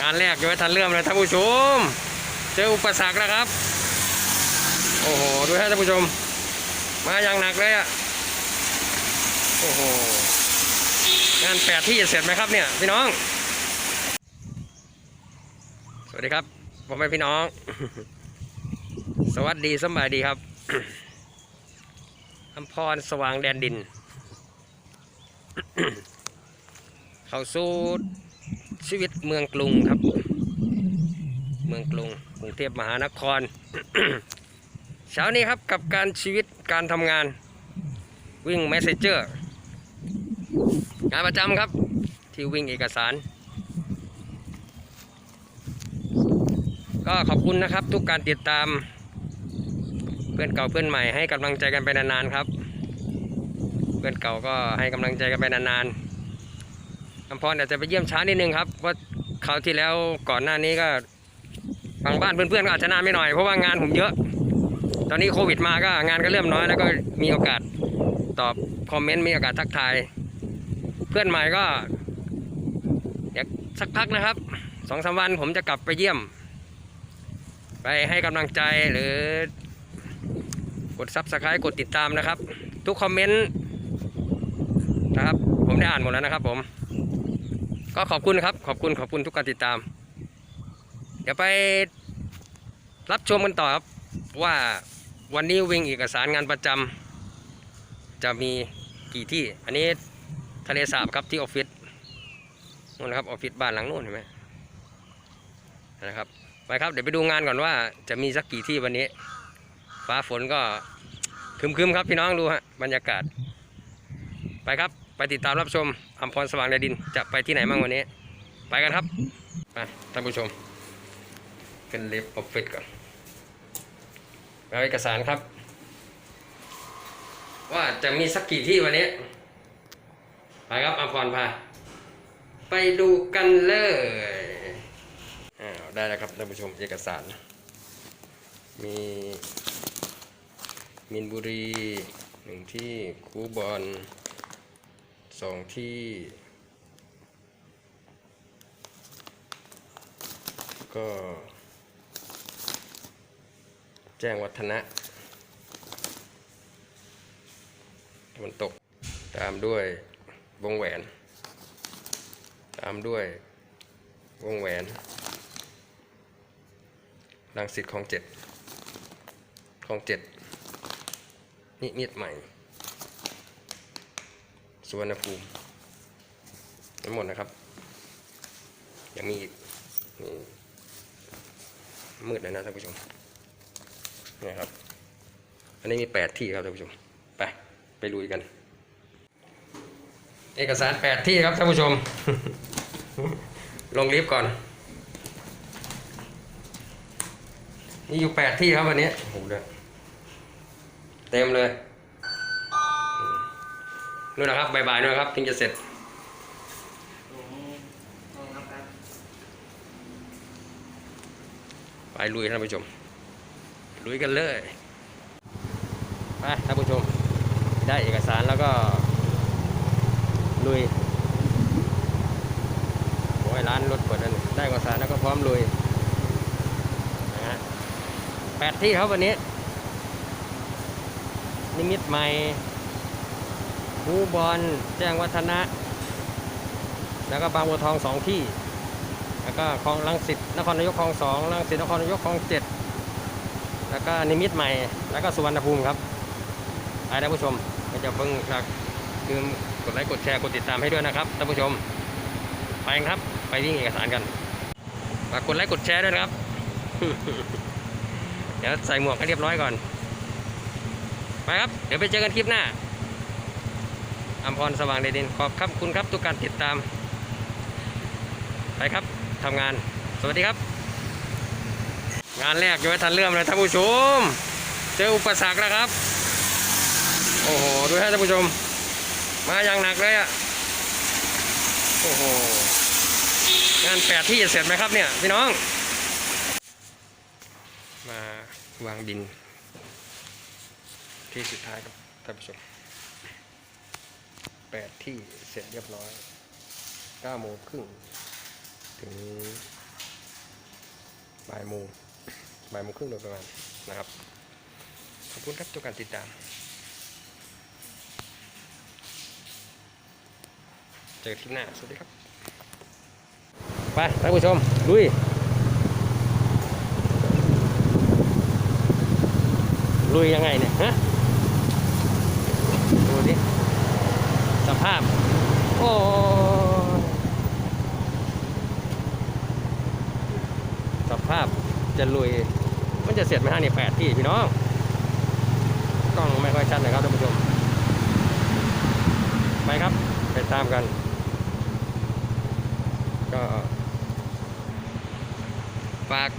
งานแรกยังไม่ทันเริ่มเลยท่านผู้ชม เจออุปสรรคแล้วครับ โอ้โห ดูให้ท่านผู้ชม มาอย่างหนักเลยอะโอ้โห งานแปดที่เสร็จไหมครับเนี่ยพี่น้อง สวัสดีครับพ่อแม่พี่น้อง สวัสดีสบายดีครับอำพรสว่างแดนดิน เข้าสู่ ชีวิตเมืองกรุงครับ เมืองกรุงกรุงเทพมหานคร เช้านี้ครับกับการชีวิตการทำงาน วิ่งเมสเซเจอร์งานประจำครับที่วิ่งเอกสาร ก็ขอบคุณนะครับทุกการติดตาม เพื่อนเก่าเพื่อนใหม่ให้กำลังใจกันไปนานๆครับ เพื่อนเก่าก็ให้กำลังใจกันไปนานๆ อำพรอาจจะไปเยี่ยมช้านิดนึงครับเพราะคราวที่แล้วก่อนหน้านี้ก็บางบ้านเพื่อนๆก็อาจจะนานไม่หน่อยเพราะว่างานผมเยอะ ตอนนี้โควิดมาก็งานก็เริ่มน้อยแล้วก็มีโอกาสตอบคอมเมนต์มีโอกาสทักทาย เพื่อนใหม่ก็อยากสักพักนะครับสองสามวันผมจะกลับไปเยี่ยม ไปให้กำลังใจหรือกดซับสไครต์กดติดตามนะครับ ทุกคอมเมนต์นะครับ ผมได้อ่านหมดแล้วนะครับผม ก็ขอบคุณครับ ขอบคุณขอบคุณทุกการติดตาม เดี๋ยวไปรับชมกันต่อครับว่าวันนี้วิ่งเอกสารงานประจำจะมีกี่ที่ อันนี้ทะเลสาบครับที่ออฟฟิศนู่นนะครับออฟฟิศบ้านหลังนู้นเห็นไหมนะครับไปครับเดี๋ยวไปดูงานก่อนว่าจะมีสักกี่ที่วันนี้ ฟ้าฝนก็คึมๆครับพี่น้องดูฮะบรรยากาศ ไปครับ ไปติดตามรับชมอัมพรสว่างแดดินจะไปที่ไหนบ้างวันนี้ ไปกันครับไปท่านผู้ชมเป็นเล็บออฟฟิศก่อนเอาเอกสารครับ ว่าจะมีสักกี่ที่วันนี้ ไปครับอัมพรพาไปดูกันเลยอ้าวได้แล้วครับท่านผู้ชมเอกสาร มีมินบุรีหนึ่งที่คูบอล สองที่ ก็ แจ้งวัฒนะตะวันตกตามด้วยวงแหวน ตามด้วยวงแหวนรังสิตคลองเจ็ดคลองเจ็ดนิมิตรใหม่ สุวรรณภูมิทั้งหมดนะครับ ยังมีอีกนี่มืดเลยนะท่านผู้ชมนี่ครับ อันนี้มีแปดที่ครับท่านผู้ชม ไป ไปลุยกัน เอกสารแปดที่ครับท่านผู้ชม ลงลิฟต์ก่อน นี่อยู่แปดที่ครับวันนี้โอ้โหเต็มเลย นู่นนะครับบ่ายๆนู่นครับถึงจะเสร็จไปลุยท่านผู้ชม ลุยกันเลยไปท่านผู้ชม ได้เอกสารแล้วก็ ลุยโอ้ยร้านรถเปิดแล้วนี่ได้เอกสารแล้วก็พร้อมลุยนะฮะแปดที่ครับวันนี้ นิมิตใหม่ ฮูบอลแจ้งวัฒนะ แล้วก็บางบัวทองสองที่ แล้วก็คลองลังสิตนครนายกคลองสองลังสิตนครนายกคลองเจ็ดแล้วก็นิมิตรใหม่ แล้วก็สุวรรณภูมิครับไปท่านผู้ชมก็จะเพิ่งจากลืมกดไลค์กดแชร์กดติดตามให้ด้วยนะครับท่านผู้ชม ไปครับไปวิ่งเอกสารกันฝากกดไลค์กดแชร์ด้วยนะครับ เดี๋ยวใส่หมวกให้เรียบร้อยก่อน ไปครับ เดี๋ยวไปเจอกันคลิปหน้า อัมพรสว่างเดดินขอบครับคุณครับทุกการติดตาม ไปครับทำงาน สวัสดีครับ งานแรกยังไม่ทันเริ่มเลยท่านผู้ชม เจออุปสรรคแล้วครับ โอ้โหดูให้ท่านผู้ชม มาอย่างหนักเลยอะ่ะโอ้โหงานแปดที่จะเสร็จไหมครับเนี่ยพี่น้อง มาวางดิน ที่สุดท้ายครับท่านผู้ชม แปดที่เสร็จเรียบร้อยเก้าโมงครึ่งถึงบ่ายโมงบ่ายโมงครึ่งโดยประมาณนะครับ ขอบคุณครับทุกการติดตาม เจอกันคลิปหน้า สวัสดีครับ ไปท่านผู้ชมลุยลุยยังไงเนี่ยฮะดูดิ สภาพ โอ้สภาพจะลุย มันจะเสร็จไหมฮะเนี่ยแปดที่พี่น้อง กล้องไม่ค่อยชัดนะครับท่านผู้ชม ไปครับ ไปตามกัน ก็ฝาก